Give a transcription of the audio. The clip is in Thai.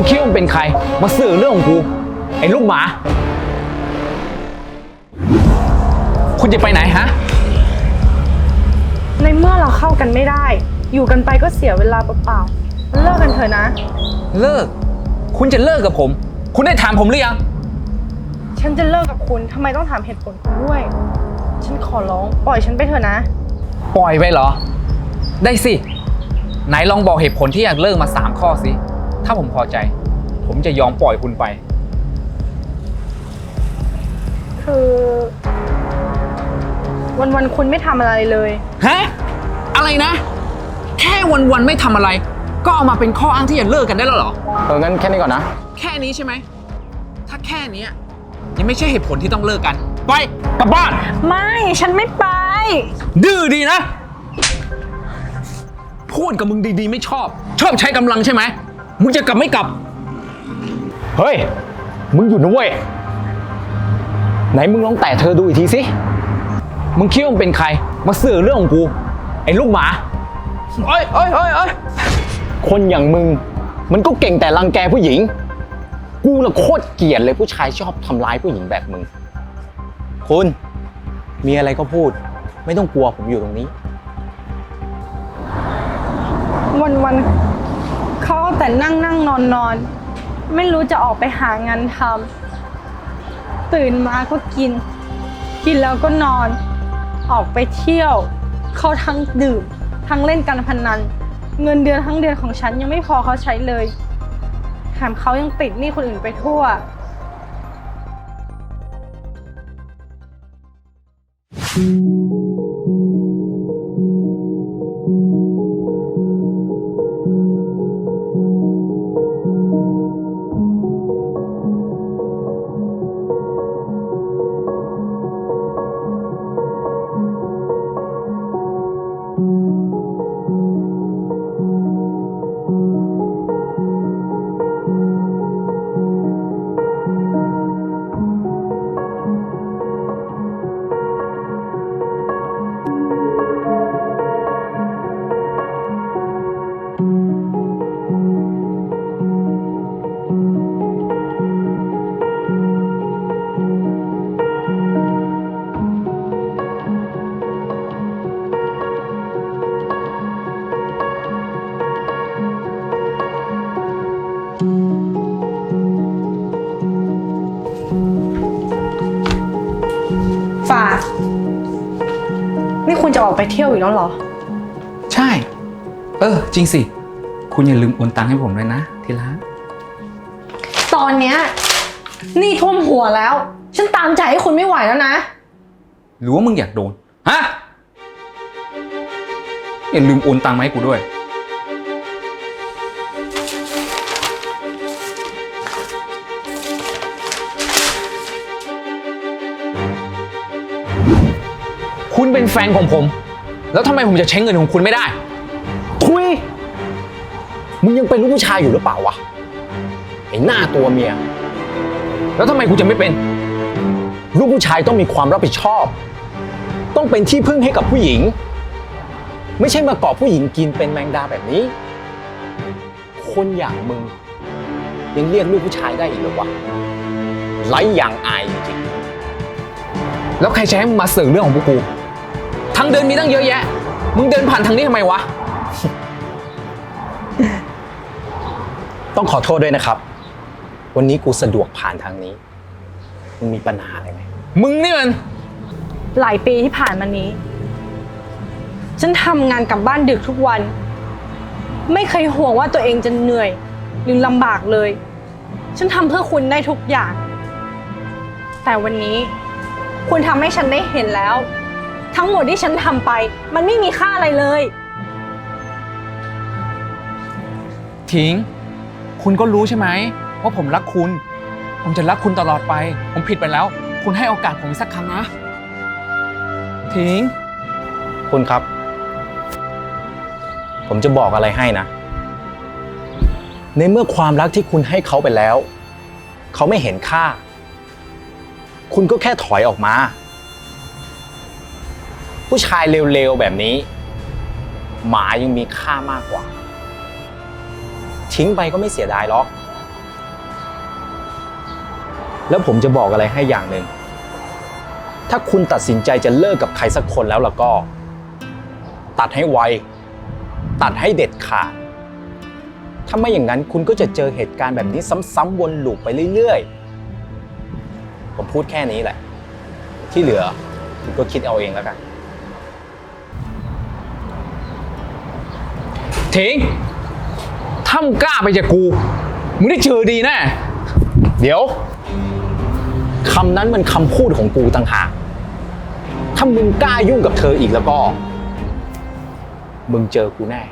งคิดว่ามึงเป็นใคร มาสื่อเรื่องของกู ไอ้ลูกหมา คุณจะไปไหนฮะ ในเมื่อเราเข้ากันไม่ได้ อยู่กันไปก็เสียเวลาเปล่าๆเลิกกันเถอะนะ เลิก คุณจะเลิกกับผม คุณได้ถามผมหรือยัง ฉันจะเลิกกับคุณทำไมต้องถามเหตุผลคุณด้วย ฉันขอร้อง ปล่อยฉันไปเถอะนะ ปล่อยไปเหรอ ได้สิ ไหนลองบอกเหตุผลที่อยากเลิกมา 3 ข้อสิ ถ้าผมพอใจ ผมจะยอมปล่อยคุณไป คือวันๆคุณไม่ทำอะไรเลย ฮะ อะไรนะ แค่วันๆไม่ทำอะไร ก็เอามาเป็นข้ออ้างที่จะเลิกกันได้แล้วเหรอ เอองั้นแค่นี้ก่อนนะ แค่นี้ใช่ไหม ถ้าแค่เนี้ยยังไม่ใช่เหตุผลที่ต้องเลิกกัน ไปกลับบ้าน ไม่ฉันไม่ไป ดื้อดีนะ พูดกับมึงดีๆ ไม่ชอบ ชอบใช้กำลังใช่ไหม มึงจะกลับไม่กลับ เฮ้ย มึงหยุดนะเว้ย ไหนมึงลองแตะเธอดูอีกทีสิ มึงคิดว่ามึงเป็นใคร มาสื่อเรื่องของกู ไอ้ลูกหมา เอ้ยเอ้ยเอ้ยเอ้ยคนอย่างมึง มันก็เก่งแต่รังแกผู้หญิง กูละโคตรเกลียดเลยผู้ชายชอบทำร้ายผู้หญิงแบบมึง คุณ มีอะไรก็พูด ไม่ต้องกลัวผมอยู่ตรงนี้ วันๆเขาเอา แต่นั่งนั่งนอนนอนไม่รู้จะออกไปหางานทำตื่นมาก็กิน กินแล้วก็นอน ออกไปเที่ยว เขาทั้งดื่ม ทั้งเล่นการพนัน เงินเดือนทั้งเดือนของฉันยังไม่พอเขาใช้เลยแถมเขายังติดหนี้คนอื่นไปทั่วฝ่า จะออกไปเที่ยวอีกแล้วเหรอ ใช่ เออ จริงสิ คุณอย่าลืมโอนตังค์ให้ผมด้วยนะ ที่รักตอนเนี้ยหนี่ท่วมหัวแล้ว ฉันตามใจให้คุณไม่ไหวแล้วนะ หรือว่ามึงอยากโดน ฮะ อย่าลืมโอนตังค์มาให้กูด้วย คุณเป็นแฟนของผม แล้วทำไมผมจะใช้เงินของคุณไม่ได้ ทุย มึงยังเป็นลูกผู้ชายอยู่หรือเปล่าวะ ไอ้หน้าตัวเมีย แล้วทำไมกูจะไม่เป็น ลูกผู้ชายต้องมีความรับผิดชอบ ต้องเป็นที่พึ่งให้กับผู้หญิง ไม่ใช่มาเกาะผู้หญิงกินเป็นแมงดาแบบนี้ คนอย่างมึง ยังเรียกลูกผู้ชายได้อีกเหรอวะไร้อย่างอายจริงแล้วใครจะให้มึงมาสื่อเรื่องของพวกกูางเดินมีตั้งเยอะแยะ มึงเดินผ่านทางนี้ทำไมวะ ต้องขอโทษด้วยนะครับ วันนี้กูสะดวกผ่านทางนี้ มึงมีปัญหาอะไรไหม มึงนี่มัน หลายปีที่ผ่านมานี้ ฉันทำงานกลับบ้านดึกทุกวัน ไม่เคยห่วงว่าตัวเองจะเหนื่อย หรือลำบากเลย ฉันทำเพื่อคุณได้ทุกอย่าง แต่วันนี้ คุณทำให้ฉันได้เห็นแล้ว ทั้งหมดที่ฉันทำไป มันไม่มีค่าอะไรเลย ทิ้ง คุณก็รู้ใช่ไหมว่าผมรักคุณ ผมจะรักคุณตลอดไป ผมผิดไปแล้ว คุณให้โอกาสผมอีกสักครั้งนะ ทิ้ง คุณครับ ผมจะบอกอะไรให้นะ ในเมื่อความรักที่คุณให้เขาไปแล้ว เขาไม่เห็นค่า คุณก็แค่ถอยออกมา ผู้ชายเร็วๆแบบนี้ หมายังมีค่ามากกว่า ทิ้งไปก็ไม่เสียดายหรอก แล้วผมจะบอกอะไรให้อย่างหนึ่ง ถ้าคุณตัดสินใจจะเลิกกับใครสักคนแล้วล่ะก็ ตัดให้ไว ตัดให้เด็ดขาด ถ้าไม่อย่างนั้นคุณก็จะเจอเหตุการณ์แบบนี้ซ้ำๆวนลูปไปเรื่อยๆ ผมพูดแค่นี้แหละ ที่เหลือคุณก็คิดเอาเองแล้วกัน ทิ้งถ้ามึงกล้าไปจากกู มึงได้เจอดีแน่เดี๋ยวคำนั้นมันคำพูดของกูต่างหาก ถ้ามึงกล้ายุ่งกับเธออีกแล้วก็ มึงเจอกูแน่